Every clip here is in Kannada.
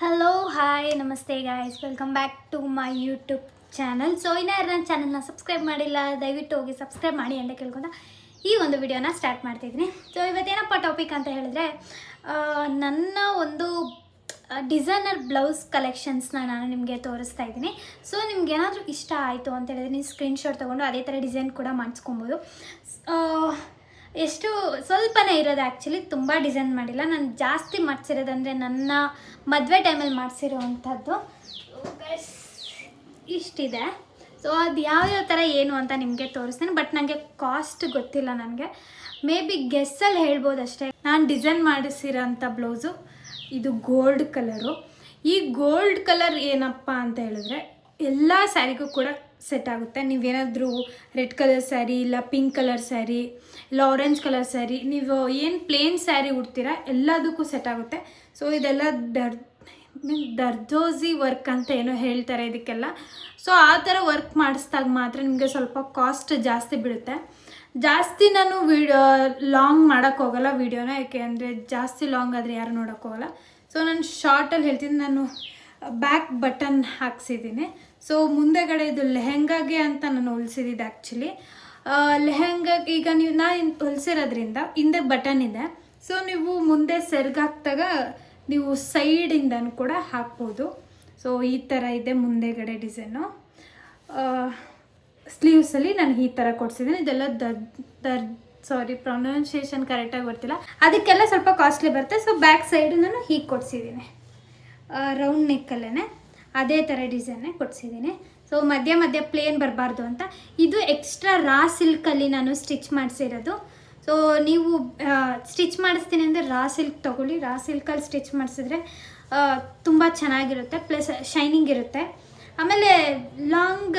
ಹಲೋ ಹಾಯ್ ನಮಸ್ತೆ guys welcome back to my YouTube channel so ಇನ್ನೂ ಯಾರು ನನ್ನ ಚಾನಲ್ನ ಸಬ್ಸ್ಕ್ರೈಬ್ ಮಾಡಿಲ್ಲ, ದಯವಿಟ್ಟು ಹೋಗಿ ಸಬ್ಸ್ಕ್ರೈಬ್ ಮಾಡಿ ಅಂತ ಕೇಳ್ಕೊಂಡು ಈ ಒಂದು ವಿಡಿಯೋನ ಸ್ಟಾರ್ಟ್ ಮಾಡ್ತಿದ್ದೀನಿ ಸೊ ಇವತ್ತೇನಪ್ಪ ಟಾಪಿಕ್ ಅಂತ ಹೇಳಿದ್ರೆ ನನ್ನ ಒಂದು ಡಿಸೈನರ್ ಬ್ಲೌಸ್ ಕಲೆಕ್ಷನ್ಸ್ನ ನಾನು ನಿಮಗೆ ತೋರಿಸ್ತಾ ಇದ್ದೀನಿ. ಸೊ ನಿಮ್ಗೆ ಏನಾದರೂ ಇಷ್ಟ ಆಯಿತು ಅಂತ ಹೇಳಿದ್ರೆ ನೀವು ಸ್ಕ್ರೀನ್ಶಾಟ್ ತೊಗೊಂಡು ಅದೇ ಥರ ಡಿಸೈನ್ ಕೂಡ ಮಾಡಿಸ್ಕೊಬೋದು. ಎಷ್ಟು ಸ್ವಲ್ಪನೇ ಇರೋದು ಆ್ಯಕ್ಚುಲಿ ತುಂಬ ಡಿಸೈನ್ ಮಾಡಿಲ್ಲ. ನಾನು ಜಾಸ್ತಿ ಮಾಡಿಸಿರೋದಂದರೆ ನನ್ನ ಮದುವೆ ಟೈಮಲ್ಲಿ ಮಾಡಿಸಿರೋ ಅಂಥದ್ದು ಇಷ್ಟಿದೆ. ಸೊ ಅದು ಯಾವ್ಯಾವ ಥರ ಏನು ಅಂತ ನಿಮಗೆ ತೋರಿಸ್ತೀನಿ. ಬಟ್ ನನಗೆ ಕಾಸ್ಟ್ ಗೊತ್ತಿಲ್ಲ ನನಗೆ. ಮೇ ಬಿ ಗೆಸ್ಸಲ್ಲಿ ಹೇಳ್ಬೋದು ಅಷ್ಟೇ ನಾನು ಡಿಸೈನ್ ಮಾಡಿಸಿರೋಂಥ ಬ್ಲೌಸು ಇದು ಗೋಲ್ಡ್ ಕಲರು ಈ ಗೋಲ್ಡ್ ಕಲರ್ ಏನಪ್ಪ ಅಂತ ಹೇಳಿದ್ರೆ, ಎಲ್ಲ ಸ್ಯಾರಿಗೂ ಕೂಡ ಸೆಟ್ ಆಗುತ್ತೆ. ನೀವೇನಾದರೂ ರೆಡ್ ಕಲರ್ ಸ್ಯಾರಿ ಇಲ್ಲ ಪಿಂಕ್ ಕಲರ್ ಸ್ಯಾರಿ ಇಲ್ಲ ಆರೆಂಜ್ ಕಲರ್ ಸ್ಯಾರಿ ನೀವು ಏನು ಪ್ಲೇನ್ ಸ್ಯಾರಿ ಉಡ್ತೀರಾ ಎಲ್ಲದಕ್ಕೂ ಸೆಟ್ ಆಗುತ್ತೆ. ಸೊ ಇದೆಲ್ಲ ದರ್ ಮೀನ್ ದರ್ಜೋಸಿ ವರ್ಕ್ ಅಂತ ಏನೋ ಹೇಳ್ತಾರೆ ಇದಕ್ಕೆಲ್ಲ. ಸೊ ಆ ಥರ ವರ್ಕ್ ಮಾಡಿಸ್ದಾಗ ಮಾತ್ರ ನಿಮಗೆ ಸ್ವಲ್ಪ ಕಾಸ್ಟ್ ಜಾಸ್ತಿ ಬೀಳುತ್ತೆ ಜಾಸ್ತಿ ನಾನು ವಿಡಿಯೋ ಲಾಂಗ್ ಮಾಡೋಕ್ಕೆ ಹೋಗಲ್ಲ ವೀಡಿಯೋನ, ಯಾಕೆ ಅಂದರೆ ಜಾಸ್ತಿ ಲಾಂಗ್ ಆದರೆ ಯಾರು ನೋಡೋಕ್ಕೆ ಹೋಗಲ್ಲ. ಸೊ ನಾನು ಶಾರ್ಟಲ್ಲಿ ಹೇಳ್ತೀನಿ. ನಾನು ಬ್ಯಾಕ್ ಬಟನ್ ಹಾಕ್ಸಿದ್ದೀನಿ. ಸೊ ಮುಂದೆಗಡೆ ಇದು ಲೆಹೆಂಗಾಗೆ ಅಂತ ನಾನು ಹೊಲಿಸಿದ್ದೆ ಆ್ಯಕ್ಚುಲಿ ಲೆಹೆಂಗಾಗೆ ಈಗ ನೀವು ನಾನು ಹೊಲಿಸಿರೋದ್ರಿಂದ ಹಿಂದೆ ಬಟನ್ ಇದೆ. ಸೊ ನೀವು ಮುಂದೆ ಸೆರ್ಗಾಕ್ದಾಗ ನೀವು ಸೈಡಿಂದನೂ ಕೂಡ ಹಾಕ್ಬೋದು. ಸೊ ಈ ಥರ ಇದೆ ಮುಂದೆಗಡೆ ಡಿಸೈನು. ಸ್ಲೀವ್ಸಲ್ಲಿ ನಾನು ಈ ಥರ ಕೊಡ್ಸಿದ್ದೀನಿ. ಇದೆಲ್ಲ ದರ್ ದರ್ ಸಾರಿ ಪ್ರೊನೌನ್ಸಿಯೇಷನ್ ಕರೆಕ್ಟಾಗಿ ಬರ್ತಿಲ್ಲ ಅದಕ್ಕೆಲ್ಲ ಸ್ವಲ್ಪ ಕಾಸ್ಟ್ಲಿ ಬರುತ್ತೆ. ಸೊ ಬ್ಯಾಕ್ ಸೈಡ್ ನಾನು ಹೀಗೆ ಕೊಡ್ಸಿದ್ದೀನಿ. ರೌಂಡ್ ನೆಕ್ಕಲ್ಲೇ ಅದೇ ಥರ ಡಿಸೈನೇ ಕೊಡ್ಸಿದ್ದೀನಿ ಸೊ ಮಧ್ಯ ಮಧ್ಯ ಪ್ಲೇನ್ ಬರಬಾರ್ದು ಅಂತ. ಇದು ಎಕ್ಸ್ಟ್ರಾ ರಾ ಸಿಲ್ಕಲ್ಲಿ ನಾನು ಸ್ಟಿಚ್ ಮಾಡಿಸಿರೋದು. ಸೊ ನೀವು ಸ್ಟಿಚ್ ಮಾಡಿಸ್ತೀನಿ ಅಂದರೆ ರಾ ಸಿಲ್ಕ್ ತೊಗೊಳ್ಳಿ. ರಾ ಸಿಲ್ಕಲ್ಲಿ ಸ್ಟಿಚ್ ಮಾಡಿಸಿದ್ರೆ ತುಂಬ ಚೆನ್ನಾಗಿರುತ್ತೆ. ಪ್ಲಸ್ ಶೈನಿಂಗ್ ಇರುತ್ತೆ. ಆಮೇಲೆ ಲಾಂಗ್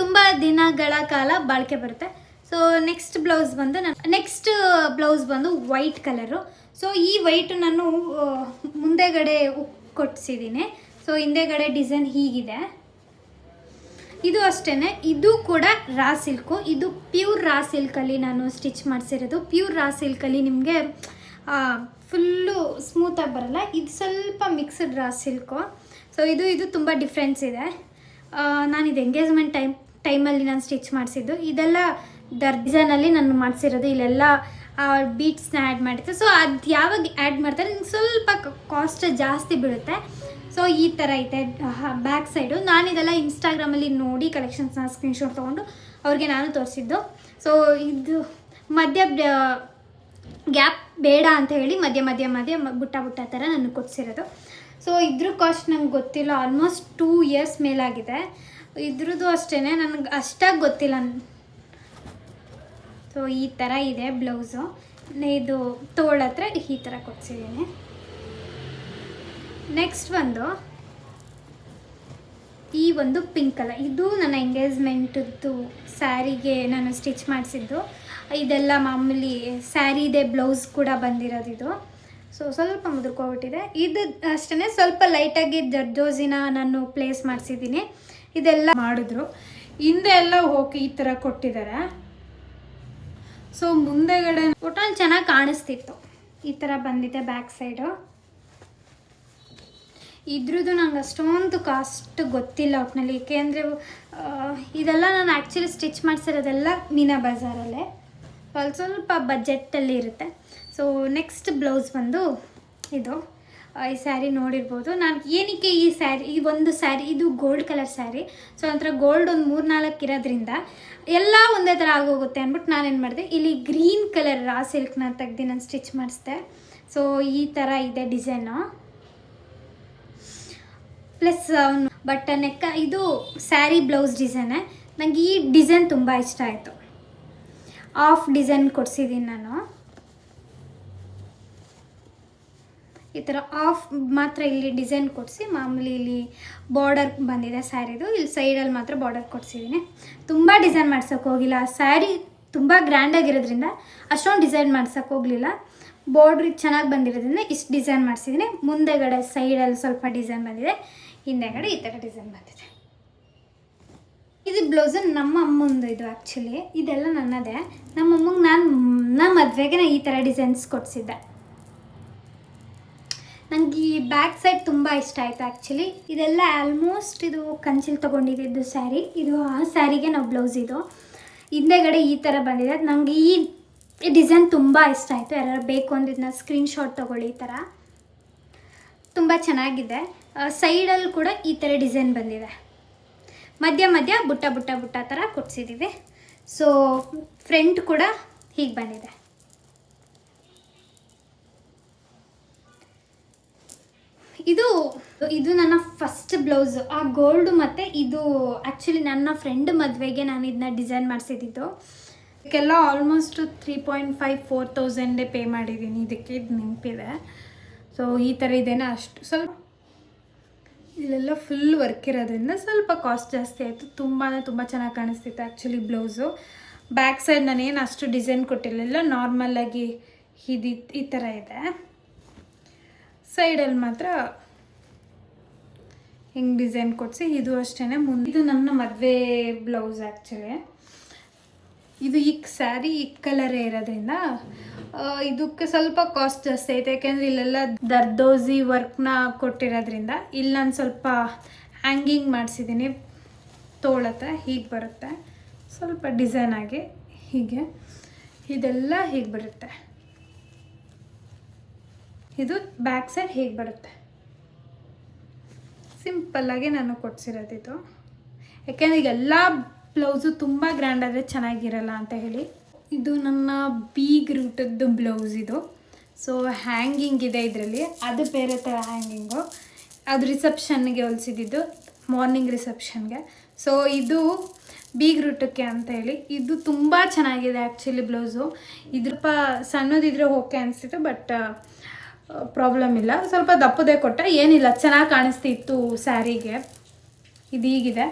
ತುಂಬ ದಿನಗಳ ಕಾಲ ಬಾಳಿಕೆ ಬರುತ್ತೆ. ಸೊ ನೆಕ್ಸ್ಟ್ ಬ್ಲೌಸ್ ಬಂದು ನಾನು ನೆಕ್ಸ್ಟ್ ಬ್ಲೌಸ್ ಬಂದು ವೈಟ್ ಕಲರು ಸೊ ಈ ವೈಟ್ ನಾನು ಮುಂದೆಗಡೆ ಉಕ್ ಕೊಡ್ಸಿದ್ದೀನಿ ಸೊ ಹಿಂದೆಗಡೆ ಡಿಸೈನ್ ಹೀಗಿದೆ. ಇದು ಅಷ್ಟೇ ಇದು ಕೂಡ ರಾ ಸಿಲ್ಕು ಇದು ಪ್ಯೂರ್ ರಾ ಸಿಲ್ಕಲ್ಲಿ ನಾನು ಸ್ಟಿಚ್ ಮಾಡಿಸಿರೋದು. ಪ್ಯೂರ್ ರಾ ಸಿಲ್ಕಲ್ಲಿ ನಿಮಗೆ ಫುಲ್ಲು ಸ್ಮೂತಾಗಿ ಬರಲ್ಲ. ಇದು ಸ್ವಲ್ಪ ಮಿಕ್ಸ್ಡ್ ರಾ ಸಿಲ್ಕು ಸೊ ಇದು ಇದು ತುಂಬ ಡಿಫ್ರೆನ್ಸ್ ಇದೆ. ನಾನು ಇದು ಎಂಗೇಜ್ಮೆಂಟ್ ಟೈಮ್ ಟೈಮಲ್ಲಿ ನಾನು ಸ್ಟಿಚ್ ಮಾಡಿಸಿದ್ದು. ಇದೆಲ್ಲ ದರ್ ಡಿಸೈನಲ್ಲಿ ನಾನು ಮಾಡಿಸಿರೋದು. ಇಲ್ಲೆಲ್ಲ ಬೀಟ್ಸ್ನ ಆ್ಯಡ್ ಮಾಡಿರ್ತಾರೆ ಸೊ ಅದು ಯಾವಾಗ ಆ್ಯಡ್ ಮಾಡ್ತಾರೆ, ನಿಮ್ಗೆ ಸ್ವಲ್ಪ ಕಾಸ್ಟ್ ಜಾಸ್ತಿ ಬೀಳುತ್ತೆ. ಸೊ ಈ ಥರ ಐತೆ. ಬ್ಯಾಕ್ ಸೈಡು ನಾನು ಇದೆಲ್ಲ ಇನ್ಸ್ಟಾಗ್ರಾಮಲ್ಲಿ ನೋಡಿ ಕಲೆಕ್ಷನ್ಸ್ನ ಸ್ಕ್ರೀನ್ಶಾಟ್ ತೊಗೊಂಡು ಅವ್ರಿಗೆ ನಾನು ತೋರಿಸಿದ್ದು. ಸೊ ಇದು ಮಧ್ಯ ಗ್ಯಾಪ್ ಬೇಡ ಅಂತ ಹೇಳಿ ಮಧ್ಯ ಮಧ್ಯ ಮಧ್ಯ ಬುಟ್ಟ ಬುಟ್ಟ ಥರ ನಾನು ಕೊಡ್ಸಿರೋದು. ಸೊ ಇದ್ರ ಕಾಸ್ಟ್ ನಂಗೆ ಗೊತ್ತಿಲ್ಲ. ಆಲ್ಮೋಸ್ಟ್ ಟೂ ಇಯರ್ಸ್ ಮೇಲಾಗಿದೆ. ಇದ್ರದ್ದು ಅಷ್ಟೇ ನನಗೆ ಅಷ್ಟಾಗಿ ಗೊತ್ತಿಲ್ಲ. ಸೊ ಈ ಥರ ಇದೆ ಬ್ಲೌಸು ಇದು ತೋಳ ಹತ್ರ ಈ ಥರ ಕೊಡ್ಸಿದ್ದೀನಿ ನೆಕ್ಸ್ಟ್ ಒಂದು, ಈ ಒಂದು ಪಿಂಕ್ ಕಲರ್ ಇದು ನನ್ನ ಎಂಗೇಜ್ಮೆಂಟದ್ದು ಸ್ಯಾರಿಗೆ ನಾನು ಸ್ಟಿಚ್ ಮಾಡಿಸಿದ್ದು. ಇದೆಲ್ಲ ಮಾಮೂಲಿ ಸ್ಯಾರಿದೆ ಬ್ಲೌಸ್ ಕೂಡ ಬಂದಿರೋದು ಇದು. ಸೊ ಸ್ವಲ್ಪ ಮುದುರ್ಕೊಬಿಟ್ಟಿದೆ. ಇದು ಅಷ್ಟೇ ಸ್ವಲ್ಪ ಲೈಟಾಗಿ ಜರ್ಜೋಸಿನ ನಾನು ಪ್ಲೇಸ್ ಮಾಡಿಸಿದ್ದೀನಿ ಇದೆಲ್ಲ ಮಾಡಿದ್ರು. ಹಿಂದೆ ಎಲ್ಲ ಹೋಗಿ ಈ ಥರ ಕೊಟ್ಟಿದ್ದಾರೆ. ಸೊ ಮುಂದೆಗಡೆ ಒಟ್ಟಲ್ಲಿ ಚೆನ್ನಾಗಿ ಕಾಣಿಸ್ತಿತ್ತು. ಈ ಥರ ಬಂದಿದೆ ಬ್ಯಾಕ್ ಸೈಡು. ಇದ್ರದ್ದು ನಂಗೆ ಅಷ್ಟೊಂದು ಕಾಸ್ಟ್ ಗೊತ್ತಿಲ್ಲ ಒಟ್ಟಿನಲ್ಲಿ ಏಕೆಂದರೆ ಇದೆಲ್ಲ ನಾನು ಆ್ಯಕ್ಚುಲಿ ಸ್ಟಿಚ್ ಮಾಡಿಸಿರೋದೆಲ್ಲ ಮೀನಾ ಬಜಾರಲ್ಲೇ. ಅಲ್ಲಿ ಸ್ವಲ್ಪ ಬಜೆಟ್ಟಲ್ಲಿ ಇರುತ್ತೆ. ಸೊ ನೆಕ್ಸ್ಟ್ ಬ್ಲೌಸ್ ಬಂದು ಇದು. ಈ ಸ್ಯಾರಿ ನೋಡಿರ್ಬೋದು. ನಾನು ಏನಕ್ಕೆ ಈ ಸ್ಯಾರಿ, ಈ ಒಂದು ಸ್ಯಾರಿ, ಇದು ಗೋಲ್ಡ್ ಕಲರ್ ಸ್ಯಾರಿ. ಸೊ ಒಂಥರ ಗೋಲ್ಡ್ ಒಂದು ಮೂರು ನಾಲ್ಕು ಇರೋದ್ರಿಂದ ಎಲ್ಲ ಒಂದೇ ಥರ ಆಗೋಗುತ್ತೆ ಅಂದ್ಬಿಟ್ಟು ನಾನೇನು ಮಾಡಿದೆ, ಇಲ್ಲಿ ಗ್ರೀನ್ ಕಲರ್ ರಾ ಸಿಲ್ಕ್ನ ತೆಗ್ದು ನಾನು ಸ್ಟಿಚ್ ಮಾಡಿಸ್ದೆ. ಸೊ ಈ ಥರ ಇದೆ ಡಿಸೈನು ಪ್ಲಸ್ ಬಟ್ ನೆಕ್ಕ ಇದು ಸ್ಯಾರಿ ಬ್ಲೌಸ್ ಡಿಸೈನೇ ನನಗೆ ಈ ಡಿಸೈನ್ ತುಂಬ ಇಷ್ಟ ಆಯಿತು. ಆಫ್ ಡಿಸೈನ್ ಕೊಡಿಸಿದ್ದೀನಿ ನಾನು. ಈ ಥರ ಆಫ್ ಮಾತ್ರ ಇಲ್ಲಿ ಡಿಸೈನ್ ಕೊಡಿಸಿ, ಮಾಮೂಲಿ ಇಲ್ಲಿ ಬಾರ್ಡರ್ ಬಂದಿದೆ ಸ್ಯಾರಿದು. ಇಲ್ಲಿ ಸೈಡಲ್ಲಿ ಮಾತ್ರ ಬಾರ್ಡರ್ ಕೊಡಿಸಿದ್ದೀನಿ ತುಂಬ ಡಿಸೈನ್ ಮಾಡ್ಸೋಕೆ ಹೋಗಿಲ್ಲ. ಸ್ಯಾರಿ ತುಂಬ ಗ್ರ್ಯಾಂಡಾಗಿರೋದ್ರಿಂದ ಅಷ್ಟೊಂದು ಡಿಸೈನ್ ಮಾಡ್ಸೋಕೆ ಹೋಗಲಿಲ್ಲ. ಬಾರ್ಡ್ರ್ ಚೆನ್ನಾಗಿ ಬಂದಿರೋದ್ರಿಂದ ಇಷ್ಟು ಡಿಸೈನ್ ಮಾಡಿಸಿದ್ದೀನಿ ಮುಂದೆಗಡೆ ಸೈಡಲ್ಲಿ ಸ್ವಲ್ಪ ಡಿಸೈನ್ ಬಂದಿದೆ. ಹಿಂದೆಗಡೆ ಈ ಥರ ಡಿಸೈನ್ ಬಂದಿದೆ. ಇದು ಬ್ಲೌಸು ನಮ್ಮ ಅಮ್ಮಂದು ಇದು ಆ್ಯಕ್ಚುಲಿ ಇದೆಲ್ಲ ನನ್ನದೇ. ನಮ್ಮ ಅಮ್ಮಂಗೆ ನಾನು ನಮ್ಮ ಮದುವೆಗೆ ನಾನು ಈ ಥರ ಡಿಸೈನ್ಸ್ ಕೊಡಿಸಿದ್ದೆ. ನನಗೆ ಈ ಬ್ಯಾಕ್ ಸೈಡ್ ತುಂಬ ಇಷ್ಟ ಆಯಿತು ಆ್ಯಕ್ಚುಲಿ ಇದೆಲ್ಲ ಆಲ್ಮೋಸ್ಟ್ ಇದು ಕಂಚಿಲ್ ತೊಗೊಂಡಿದ್ದು ಸ್ಯಾರಿ ಇದು ಆ ಸ್ಯಾರಿಗೆ ನಾವು ಬ್ಲೌಸ್ ಇದು. ಹಿಂದೆಗಡೆ ಈ ಥರ ಬಂದಿದೆ. ನನಗೆ ಈ ಡಿಸೈನ್ ತುಂಬ ಇಷ್ಟ ಆಯಿತು. ಯಾರು ಬೇಕು ಅಂದಿದ್ದನ್ನ ಸ್ಕ್ರೀನ್ಶಾಟ್ ತೊಗೊಳ್ಳಿ ಈ ಥರ ತುಂಬ ಚೆನ್ನಾಗಿದೆ. ಸೈಡಲ್ಲಿ ಕೂಡ ಈ ಥರ ಡಿಸೈನ್ ಬಂದಿದೆ. ಮಧ್ಯ ಮಧ್ಯ ಬುಟ್ಟ ಬುಟ್ಟ ಬುಟ್ಟ ಥರ ಕೊಡ್ಸಿದ್ದೀವಿ ಸೊ ಫ್ರಂಟ್ ಕೂಡ ಹೀಗೆ ಬಂದಿದೆ. ಇದು ಇದು ನನ್ನ ಫಸ್ಟ್ ಬ್ಲೌಸ್ ಆ ಗೋಲ್ಡ್ ಮತ್ತು ಇದು ಆ್ಯಕ್ಚುಲಿ ನನ್ನ ಫ್ರೆಂಡ್ ಮದುವೆಗೆ ನಾನು ಇದನ್ನ ಡಿಸೈನ್ ಮಾಡಿಸಿದ್ದು ಇದಕ್ಕೆಲ್ಲ almost three point five four ತೌಸಂಡೇ pay ಮಾಡಿದ್ದೀನಿ ಇದಕ್ಕೆ ಇದು ನೆನಪಿದೆ ಸೊ ಈ ಥರ ಇದೇನೋ ಅಷ್ಟು. ಸ್ವಲ್ಪ ಇಲ್ಲೆಲ್ಲ ಫುಲ್ ವರ್ಕ್ ಇರೋದ್ರಿಂದ ಸ್ವಲ್ಪ ಕಾಸ್ಟ್ ಜಾಸ್ತಿ ಆಯಿತು. ತುಂಬಾ ತುಂಬ ಚೆನ್ನಾಗಿ ಕಾಣಿಸ್ತಿತ್ತು ಆ್ಯಕ್ಚುಲಿ ಬ್ಲೌಸು ಬ್ಯಾಕ್ ಸೈಡ್ ನಾನೇನು ಅಷ್ಟು ಡಿಸೈನ್ ಕೊಟ್ಟಿರಲಿಲ್ಲ. ನಾರ್ಮಲಾಗಿ ಇದು ಈ ಥರ ಇದೆ. ಸೈಡಲ್ಲಿ ಮಾತ್ರ ಹಿಂಗೆ ಡಿಸೈನ್ ಕೊಡಿಸಿ, ಇದು ಅಷ್ಟೇ ಮುಂದೆ ಇದು ನನ್ನ ಮದುವೆ ಬ್ಲೌಸ್ ಆ್ಯಕ್ಚುಲಿ ಇದು ಈ ಸ್ಯಾರಿ ಈ ಕಲರೇ ಇರೋದ್ರಿಂದ ಇದಕ್ಕೆ ಸ್ವಲ್ಪ ಕಾಸ್ಟ್ ಜಾಸ್ತಿ ಐತೆ. ಯಾಕೆಂದರೆ ಇಲ್ಲೆಲ್ಲ ದರ್ದೋಸಿ ವರ್ಕ್ನ ಕೊಟ್ಟಿರೋದ್ರಿಂದ, ಇಲ್ಲಿ ನಾನು ಸ್ವಲ್ಪ ಹ್ಯಾಂಗಿಂಗ್ ಮಾಡಿಸಿದ್ದೀನಿ ತೋಳತ್ತೆ, ಹೀಗೆ ಬರುತ್ತೆ. ಸ್ವಲ್ಪ ಡಿಸೈನ್ ಆಗಿ ಹೀಗೆ. ಇದೆಲ್ಲ ಹೀಗೆ ಬರುತ್ತೆ ಇದು ಬ್ಯಾಕ್ ಸೈಡ್ ಹೇಗೆ ಬರುತ್ತೆ? ಸಿಂಪಲ್ಲಾಗಿ ನಾನು ಕೊಡ್ಸಿರೋದಿದು ಯಾಕೆಂದರೆ ಈಗ ಎಲ್ಲ ಬ್ಲೌಸು ತುಂಬ ಗ್ರ್ಯಾಂಡ್ ಆದರೆ ಚೆನ್ನಾಗಿರಲ್ಲ ಅಂತ ಹೇಳಿ. ಇದು ನನ್ನ ಬೀಗ್ ರೂಟದ್ದು ಬ್ಲೌಸ್ ಇದು. ಸೊ ಹ್ಯಾಂಗಿಂಗ್ ಇದೆ ಇದರಲ್ಲಿ. ಅದು ಬೇರೆ ಥರ ಹ್ಯಾಂಗಿಂಗು ಅದು ರಿಸೆಪ್ಷನ್ಗೆ ಹೊಲಿಸಿದ್ದು ಮಾರ್ನಿಂಗ್ ರಿಸೆಪ್ಷನ್ಗೆ ಸೊ ಇದು ಬೀಗ್ ರೂಟಕ್ಕೆ ಅಂತ ಹೇಳಿ. ಇದು ತುಂಬ ಚೆನ್ನಾಗಿದೆ ಆ್ಯಕ್ಚುಲಿ ಬ್ಲೌಸು ಇದ್ರ ಪ ಸಣ್ಣದಿದ್ರೆ ಓಕೆ ಅನಿಸ್ತಿತ್ತು ಬಟ್ ಪ್ರಾಬ್ಲಮ್ ಇಲ್ಲ. ಸ್ವಲ್ಪ ದಪ್ಪದೇ ಕೊಟ್ಟೆ ಏನಿಲ್ಲ. ಚೆನ್ನಾಗಿ ಕಾಣಿಸ್ತಿತ್ತು ಸ್ಯಾರಿಗೆ. ಇದು ಹೀಗಿದೆ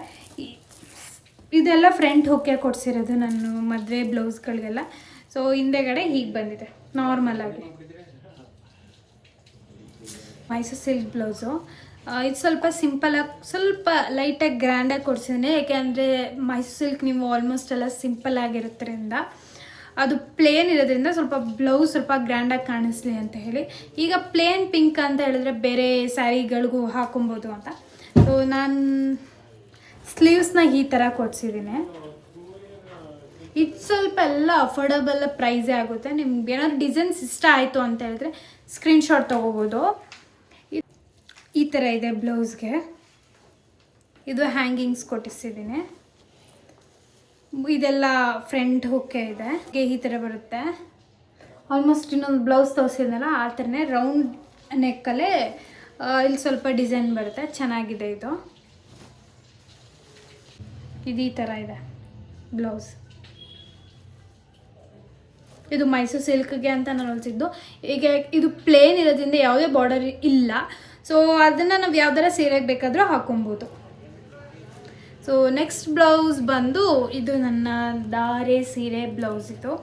ಇದೆಲ್ಲ ಫ್ರಂಟ್ ಹೊಕ್ಕೆ ಕೊಡಿಸಿರೋದು ನಾನು ಮದುವೆ ಬ್ಲೌಸ್ಗಳಿಗೆಲ್ಲ. ಸೊ ಹಿಂದೆಗಡೆ ಹೀಗೆ ಬಂದಿದೆ. ನಾರ್ಮಲ್ ಆಗಿ. ಮೈಸೂರು ಸಿಲ್ಕ್ ಬ್ಲೌಸು ಇದು ಸ್ವಲ್ಪ ಸಿಂಪಲಾಗಿ ಸ್ವಲ್ಪ ಲೈಟಾಗಿ ಗ್ರ್ಯಾಂಡಾಗಿ ಕೊಡ್ಸಿದ್ದೀನಿ. ಯಾಕೆಂದರೆ ಮೈಸೂರು ಸಿಲ್ಕ್ ನೀವು ಆಲ್ಮೋಸ್ಟ್ ಎಲ್ಲ ಸಿಂಪಲ್ ಆಗಿರೋದ್ರಿಂದ ಅದು ಪ್ಲೇನ್ ಇರೋದ್ರಿಂದ ಸ್ವಲ್ಪ ಬ್ಲೌಸ್ ಸ್ವಲ್ಪ ಗ್ರ್ಯಾಂಡಾಗಿ ಕಾಣಿಸ್ಲಿ ಅಂತ ಹೇಳಿ. ಈಗ ಪ್ಲೇನ್ ಪಿಂಕ್ ಅಂತ ಹೇಳಿದ್ರೆ ಬೇರೆ ಸ್ಯಾರಿಗಳಿಗೂ ಹಾಕೊಬೋದು ಅಂತ. ಸೊ ನಾನು ಸ್ಲೀವ್ಸ್ನ ಈ ಥರ ಕೊಡ್ಸಿದ್ದೀನಿ ಇದು ಸ್ವಲ್ಪ ಎಲ್ಲ ಅಫೋರ್ಡಬಲ್ ಪ್ರೈಸೇ ಆಗುತ್ತೆ. ನಿಮ್ಗೆ ಏನಾದ್ರು ಡಿಸೈನ್ಸ್ ಇಷ್ಟ ಆಯಿತು ಅಂತ ಹೇಳಿದ್ರೆ ಸ್ಕ್ರೀನ್ಶಾಟ್ ತೊಗೋಬೋದು. ಈ ಥರ ಇದೆ ಬ್ಲೌಸ್ಗೆ ಇದು ಹ್ಯಾಂಗಿಂಗ್ಸ್ ಕೊಟ್ಟಿಸಿದ್ದೀನಿ ಇದೆಲ್ಲ ಫ್ರಂಟ್ ಹುಕ್ಕೆ ಇದೆ ಈ ಥರ ಬರುತ್ತೆ. ಆಲ್ಮೋಸ್ಟ್ ಇನ್ನೊಂದು ಬ್ಲೌಸ್ ತೋರಿಸಿದ್ನಲ್ಲ, ಆ ಥರನೇ ರೌಂಡ್ ನೆಕ್ಕಲ್ಲೇ ಇಲ್ಲಿ ಸ್ವಲ್ಪ ಡಿಸೈನ್ ಬರುತ್ತೆ, ಚೆನ್ನಾಗಿದೆ ಇದು. ಇದು ಈ ಥರ ಇದೆ ಬ್ಲೌಸ್ ಇದು ಮೈಸೂರು ಸಿಲ್ಕ್ಗೆ ಅಂತ ನಾನು ಹೊಲಿಸಿದ್ದು. ಈಗ ಇದು ಪ್ಲೇನ್ ಇರೋದ್ರಿಂದ ಯಾವುದೇ ಬಾರ್ಡರ್ ಇಲ್ಲ. ಸೊ ಅದನ್ನು ನಾವು ಯಾವ್ದಾರ ಸೀರೆಗೆ ಬೇಕಾದರೂ ಹಾಕೊಬೋದು. ಸೊ ನೆಕ್ಸ್ಟ್ ಬ್ಲೌಸ್ ಬಂದು ಇದು ನನ್ನ ದಾರೆ ಸೀರೆ ಬ್ಲೌಸ್ ಇದು.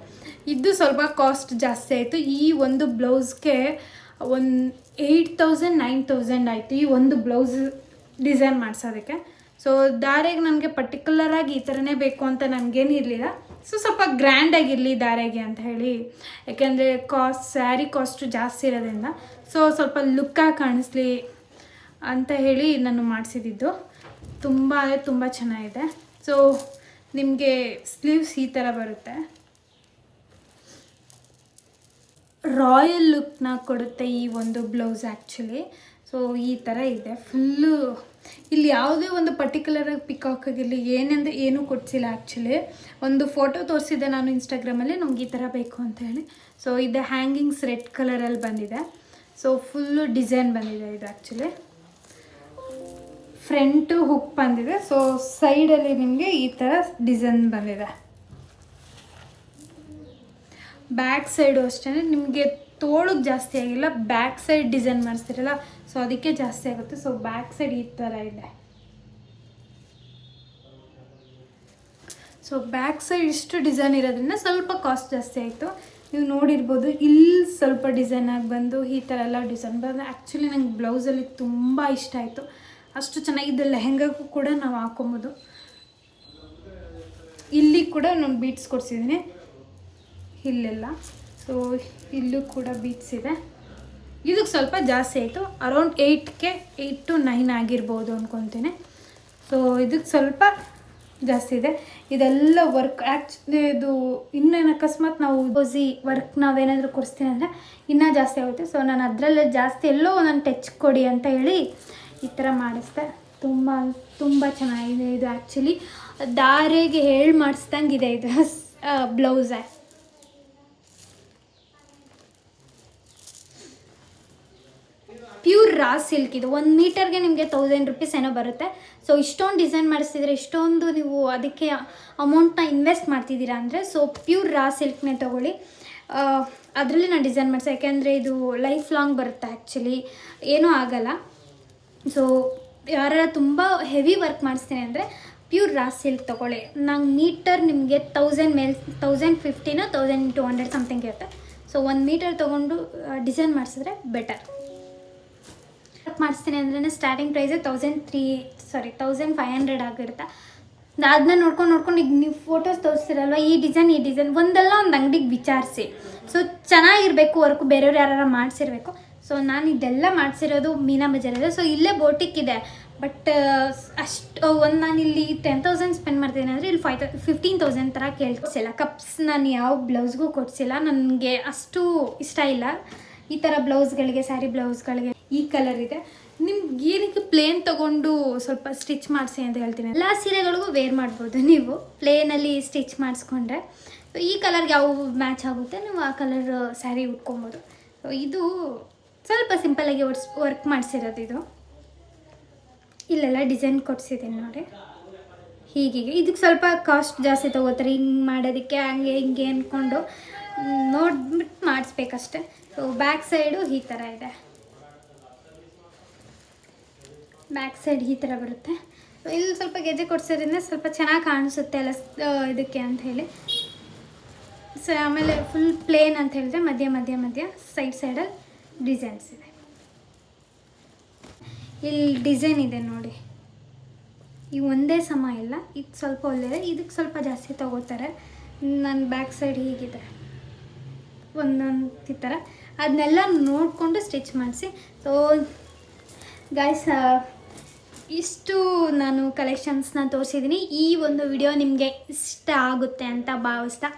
ಇದು ಸ್ವಲ್ಪ ಕಾಸ್ಟ್ ಜಾಸ್ತಿ ಆಯಿತು. ಈ ಒಂದು ಬ್ಲೌಸ್ಗೆ ಒಂದು ಏಯ್ಟ್ ತೌಸಂಡ್ ನೈನ್ ತೌಸಂಡ್ ಆಯಿತು ಈ ಒಂದು ಬ್ಲೌಸ್ ಡಿಸೈನ್ ಮಾಡಿಸೋದಕ್ಕೆ. ಸೊ ದಾರೆಗೆ ನನಗೆ ಪರ್ಟಿಕ್ಯುಲರಾಗಿ ಈ ಥರನೇ ಬೇಕು ಅಂತ ನನಗೇನು ಇರಲಿಲ್ಲ. ಸೊ ಸ್ವಲ್ಪ ಗ್ರ್ಯಾಂಡಾಗಿರಲಿ ದಾರೆಗೆ ಅಂತ ಹೇಳಿ. ಯಾಕೆಂದರೆ ಕಾಸ್ಟ್ ಸ್ಯಾರಿ ಕಾಸ್ಟು ಜಾಸ್ತಿ ಇರೋದ್ರಿಂದ. ಸೊ ಸ್ವಲ್ಪ ಲುಕ್ಕಾಗಿ ಕಾಣಿಸ್ಲಿ ಅಂತ ಹೇಳಿ ನಾನು ಮಾಡಿಸಿದ್ದು. ತುಂಬ ತುಂಬ ಚೆನ್ನಾಗಿದೆ. ಸೊ ನಿಮಗೆ ಸ್ಲೀವ್ಸ್ ಈ ಥರ ಬರುತ್ತೆ. ರಾಯಲ್ ಲುಕ್ನ ಕೊಡುತ್ತೆ ಈ ಒಂದು ಬ್ಲೌಸ್ ಆ್ಯಕ್ಚುಲಿ ಸೊ ಈ ಥರ ಇದೆ. ಫುಲ್ಲು ಇಲ್ಲಿ ಯಾವುದೇ ಒಂದು ಪರ್ಟಿಕ್ಯುಲರಾಗಿ ಪಿಕಾಕ್ ಆಗಿರಲಿ ಏನೆಂದು ಏನೂ ಕೊಡ್ಸಿಲ್ಲ ಆ್ಯಕ್ಚುಲಿ ಒಂದು ಫೋಟೋ ತೋರಿಸಿದ್ದೆ ನಾನು ಇನ್ಸ್ಟಾಗ್ರಾಮಲ್ಲಿ ನಮ್ಗೆ ಈ ಥರ ಬೇಕು ಅಂತ ಹೇಳಿ. ಸೊ ಇದು ಹ್ಯಾಂಗಿಂಗ್ಸ್ ರೆಡ್ ಕಲರಲ್ಲಿ ಬಂದಿದೆ. ಸೊ ಫುಲ್ಲು ಡಿಸೈನ್ ಬಂದಿದೆ ಇದು ಆ್ಯಕ್ಚುಲಿ ಫ್ರಂಟು ಹುಕ್ ಬಂದಿದೆ. ಸೊ ಸೈಡಲ್ಲಿ ನಿಮಗೆ ಈ ಥರ ಡಿಸೈನ್ ಬಂದಿದೆ. ಬ್ಯಾಕ್ ಸೈಡು ಅಷ್ಟೇ ನಿಮಗೆ ತೋಳಕ್ಕೆ ಜಾಸ್ತಿ ಆಗಿಲ್ಲ. ಬ್ಯಾಕ್ ಸೈಡ್ ಡಿಸೈನ್ ಮಾಡಿಸ್ತಿರಲ್ಲ ಸೊ ಅದಕ್ಕೆ ಜಾಸ್ತಿ ಆಗುತ್ತೆ. ಸೊ ಬ್ಯಾಕ್ ಸೈಡ್ ಈ ಥರ ಇದೆ. ಸೊ ಬ್ಯಾಕ್ ಸೈಡ್ ಇಷ್ಟು ಡಿಸೈನ್ ಇರೋದ್ರಿಂದ ಸ್ವಲ್ಪ ಕಾಸ್ಟ್ ಜಾಸ್ತಿ ಆಯಿತು. ನೀವು ನೋಡಿರ್ಬೋದು, ಇಲ್ಲಿ ಸ್ವಲ್ಪ ಡಿಸೈನ್ ಆಗಿ ಬಂದು ಈ ಥರ ಎಲ್ಲ ಡಿಸೈನ್ ಬಂದು ಆ್ಯಕ್ಚುಲಿ ನಂಗೆ ಬ್ಲೌಸಲ್ಲಿ ತುಂಬ ಇಷ್ಟ ಆಯಿತು. ಅಷ್ಟು ಚೆನ್ನಾಗಿದೆ ಲೆಹೆಂಗಾಗೂ ಕೂಡ ನಾವು ಹಾಕೊಬೋದು. ಇಲ್ಲಿ ಕೂಡ ನಾನು ಬೀಟ್ಸ್ ಕೊಡ್ಸಿದ್ದೀನಿ. ಇಲ್ಲೆಲ್ಲ. ಸೊ ಇಲ್ಲೂ ಕೂಡ ಬೀಟ್ಸ್ ಇದೆ. ಇದಕ್ಕೆ ಸ್ವಲ್ಪ ಜಾಸ್ತಿ ಆಯಿತು. ಅರೌಂಡ್ ಏಯ್ಟ್ಗೆ ಏಯ್ಟ್ ಟು ನೈನ್ ಆಗಿರ್ಬೋದು ಅಂದ್ಕೊತೀನಿ ಸೊ ಇದಕ್ಕೆ ಸ್ವಲ್ಪ ಜಾಸ್ತಿ ಇದೆ. ಇದೆಲ್ಲ ವರ್ಕ್ ಆ್ಯಕ್ಚುಲಿ ಇದು ಇನ್ನೇನು ಅಕಸ್ಮಾತ್ ನಾವು ಬೋಸಿ ವರ್ಕ್ ನಾವೇನಾದರೂ ಕೊಡಿಸ್ತೀನಿ ಅಂದರೆ ಇನ್ನೂ ಜಾಸ್ತಿ ಆಗುತ್ತೆ. ಸೊ ನಾನು ಅದರಲ್ಲೇ ಜಾಸ್ತಿ ಎಲ್ಲೋ ಒಂದೊಂದು ಟಚ್ ಕೊಡಿ ಅಂತ ಹೇಳಿ ಈ ಥರ ಮಾಡಿಸ್ದೆ. ತುಂಬ ತುಂಬ ಚೆನ್ನಾಗಿದೆ ಇದು ಆ್ಯಕ್ಚುಲಿ ದಾರೆಗೆ ಹೇಳಿ ಮಾಡಿಸ್ದಂಗಿದೆ ಇದು. ಬ್ಲೌಸೆ ಪ್ಯೂರ್ ರಾ ಸಿಲ್ಕ್ ಇದು. ಒಂದು ಮೀಟರ್ಗೆ ನಿಮಗೆ ತೌಸಂಡ್ ರುಪೀಸ್ ಏನೋ ಬರುತ್ತೆ. ಸೊ ಇಷ್ಟೊಂದು ಡಿಸೈನ್ ಮಾಡಿಸಿದ್ರೆ ಇಷ್ಟೊಂದು ನೀವು ಅದಕ್ಕೆ ಅಮೌಂಟ್ನ ಇನ್ವೆಸ್ಟ್ ಮಾಡ್ತಿದ್ದೀರಾ ಅಂದರೆ ಸೊ ಪ್ಯೂರ್ ರಾ ಸಿಲ್ಕ್ನೇ ತೊಗೊಳ್ಳಿ. ಅದರಲ್ಲಿ ನಾನು ಡಿಸೈನ್ ಮಾಡಿಸಿ. ಯಾಕೆಂದರೆ ಇದು ಲೈಫ್ ಲಾಂಗ್ ಬರುತ್ತೆ ಆ್ಯಕ್ಚುಲಿ ಏನೂ ಆಗಲ್ಲ. ಸೊ ಯಾರ ತುಂಬ ಹೆವಿ ವರ್ಕ್ ಮಾಡಿಸ್ತೀನಿ ಅಂದರೆ ಪ್ಯೂರ್ ರಾ ಸಿಲ್ಕ್ ತೊಗೊಳ್ಳಿ. ನಂಗೆ ಮೀಟರ್ ನಿಮಗೆ ತೌಸಂಡ್ ಮೇಲ್ ತೌಸಂಡ್ ಫಿಫ್ಟಿನ ತೌಸಂಡ್ ಟು ಹಂಡ್ರೆಡ್ ಸಮಥಿಂಗ್ ಇರುತ್ತೆ. ಸೊ ಒಂದು ಮೀಟರ್ ತೊಗೊಂಡು ಡಿಸೈನ್ ಮಾಡಿಸಿದ್ರೆ ಬೆಟರ್ ವರ್ಕ್ ಮಾಡಿಸ್ತೀನಿ ಅಂದ್ರೆ starting price thousand three sorry thousand five hundred ಆಗಿರುತ್ತೆ. ಅದನ್ನ ನೋಡ್ಕೊಂಡು ನೋಡ್ಕೊಂಡು ಈಗ ನೀವು ಫೋಟೋಸ್ ತೋರಿಸ್ತಿರಲ್ವ, ಈ ಡಿಸೈನ್ ಈ ಡಿಸೈನ್ ಒಂದಲ್ಲ ಒಂದು ಅಂಗಡಿಗೆ ವಿಚಾರಿಸಿ. ಸೊ ಚೆನ್ನಾಗಿರಬೇಕು ವರ್ಕು ಬೇರೆಯವ್ರು ಯಾರು ಮಾಡಿಸಿರ್ಬೇಕು. ಸೊ ನಾನು ಇದೆಲ್ಲ ಮಾಡಿಸಿರೋದು ಮೀನಾ ಬಜಾರಲ್ಲೇ. ಸೊ ಇಲ್ಲೇ ಬೋಟಿಕ್ ಇದೆ. ಬಟ್ ಅಷ್ಟು ಒಂದು ನಾನು ಇಲ್ಲಿ ಟೆನ್ ತೌಸಂಡ್ ಸ್ಪೆಂಡ್ ಮಾಡ್ತೀನಿ ಅಂದರೆ ಇಲ್ಲಿ ಫೈವ್ ಫಿಫ್ಟೀನ್ ತೌಸಂಡ್ ಥರ ಕೇಳ್ಕೊಸಿಲ್ಲ ಕಪ್ಸ್ ನಾನು ಯಾವ ಬ್ಲೌಸ್ಗೂ ಕೊಡಿಸಿಲ್ಲ. ನನಗೆ ಅಷ್ಟು ಇಷ್ಟ ಇಲ್ಲ. ಈ ಥರ ಬ್ಲೌಸ್ಗಳಿಗೆ ಸ್ಯಾರಿ ಬ್ಲೌಸ್ಗಳಿಗೆ ಈ ಕಲರ್ ಇದೆ. ನಿಮ್ಗೆ ಏನಕ್ಕೆ ಪ್ಲೇನ್ ತೊಗೊಂಡು ಸ್ವಲ್ಪ ಸ್ಟಿಚ್ ಮಾಡಿಸಿ ಅಂತ ಹೇಳ್ತೀನಿ. ಎಲ್ಲ ಸೀರೆಗಳಿಗೂ ವೇರ್ ಮಾಡ್ಬೋದು ನೀವು. ಪ್ಲೇನಲ್ಲಿ ಸ್ಟಿಚ್ ಮಾಡಿಸ್ಕೊಂಡ್ರೆ. ಈ ಕಲರ್ಗೆ ಯಾವ ಮ್ಯಾಚ್ ಆಗುತ್ತೆ, ನೀವು ಆ ಕಲರ್ ಸ್ಯಾರಿ ಉಟ್ಕೊಬೋದು. ಇದು ಸ್ವಲ್ಪ ಸಿಂಪಲಾಗಿ ವರ್ಸ್ ವರ್ಕ್ ಮಾಡಿಸಿರೋದು ಇದು. ಇಲ್ಲೆಲ್ಲ ಡಿಸೈನ್ ಕೊಡ್ಸಿದ್ದೀನಿ ನೋಡಿ. ಹೀಗೀಗೆ. ಇದಕ್ಕೆ ಸ್ವಲ್ಪ ಕಾಸ್ಟ್ ಜಾಸ್ತಿ ತೊಗೋತಾರೆ. ಹಿಂಗೆ ಮಾಡೋದಕ್ಕೆ ಹಂಗೆ ಹಿಂಗೆ ಅಂದ್ಕೊಂಡು ನೋಡ್ಬಿಟ್ಟು ಮಾಡಿಸ್ಬೇಕಷ್ಟೆ. ಸೊ ಬ್ಯಾಕ್ ಸೈಡು ಈ ಥರ ಇದೆ. ಬ್ಯಾಕ್ ಸೈಡ್ ಈ ಥರ ಬರುತ್ತೆ. ಇಲ್ಲಿ ಸ್ವಲ್ಪ ಗೆಜ್ಜೆ ಕೊಡ್ಸೋದ್ರಿಂದ ಸ್ವಲ್ಪ ಚೆನ್ನಾಗಿ ಕಾಣಿಸುತ್ತೆ ಎಲ್ಲ ಇದಕ್ಕೆ ಅಂತ ಹೇಳಿ. ಸೊ ಆಮೇಲೆ ಫುಲ್ ಪ್ಲೇನ್ ಅಂತ ಹೇಳಿದ್ರೆ ಮಧ್ಯ ಮಧ್ಯ ಮಧ್ಯ ಸೈಡ್ ಸೈಡಲ್ಲಿ ಡಿಸೈನ್ಸ್ ಇದೆ. ಇಲ್ಲಿ ಡಿಸೈನ್ ಇದೆ ನೋಡಿ. ಈ ಒಂದೇ ಸಮ ಇಲ್ಲ, ಇದು ಸ್ವಲ್ಪ ಒಳ್ಳೆಯದೆ, ಇದಕ್ಕೆ ಸ್ವಲ್ಪ ಜಾಸ್ತಿ ತಗೋತಾರೆ. ನನ್ನ ಬ್ಯಾಕ್ ಸೈಡ್ ಹೀಗಿದೆ. ಒಂದೊಂದು ಥರ. ಅದನ್ನೆಲ್ಲ ನೋಡಿಕೊಂಡು ಸ್ಟಿಚ್ ಮಾಡಿಸಿ. ಸೊ ಗಾಯ್ಸ್ ಇಷ್ಟು ನಾನು ಕಲೆಕ್ಷನ್ಸ್ನ ತೋರಿಸಿದ್ದೀನಿ ಈ ಒಂದು ವಿಡಿಯೋ ನಿಮಗೆ ಇಷ್ಟ ಆಗುತ್ತೆ ಅಂತ ಭಾವಿಸ್ತಾ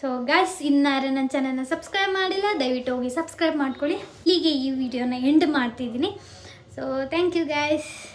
ಸೊ ಗಾಯ್ಸ್ ಇನ್ನಾರು ನನ್ನ ಚಾನಲ್ನ ಸಬ್ಸ್ಕ್ರೈಬ್ ಮಾಡಿಲ್ಲ, ದಯವಿಟ್ಟು ಹೋಗಿ ಸಬ್ಸ್ಕ್ರೈಬ್ ಮಾಡ್ಕೊಳ್ಳಿ. ಹೀಗೆ ಈ ವಿಡಿಯೋನ ಎಂಡ್ ಮಾಡ್ತಿದ್ದೀನಿ. So thank you guys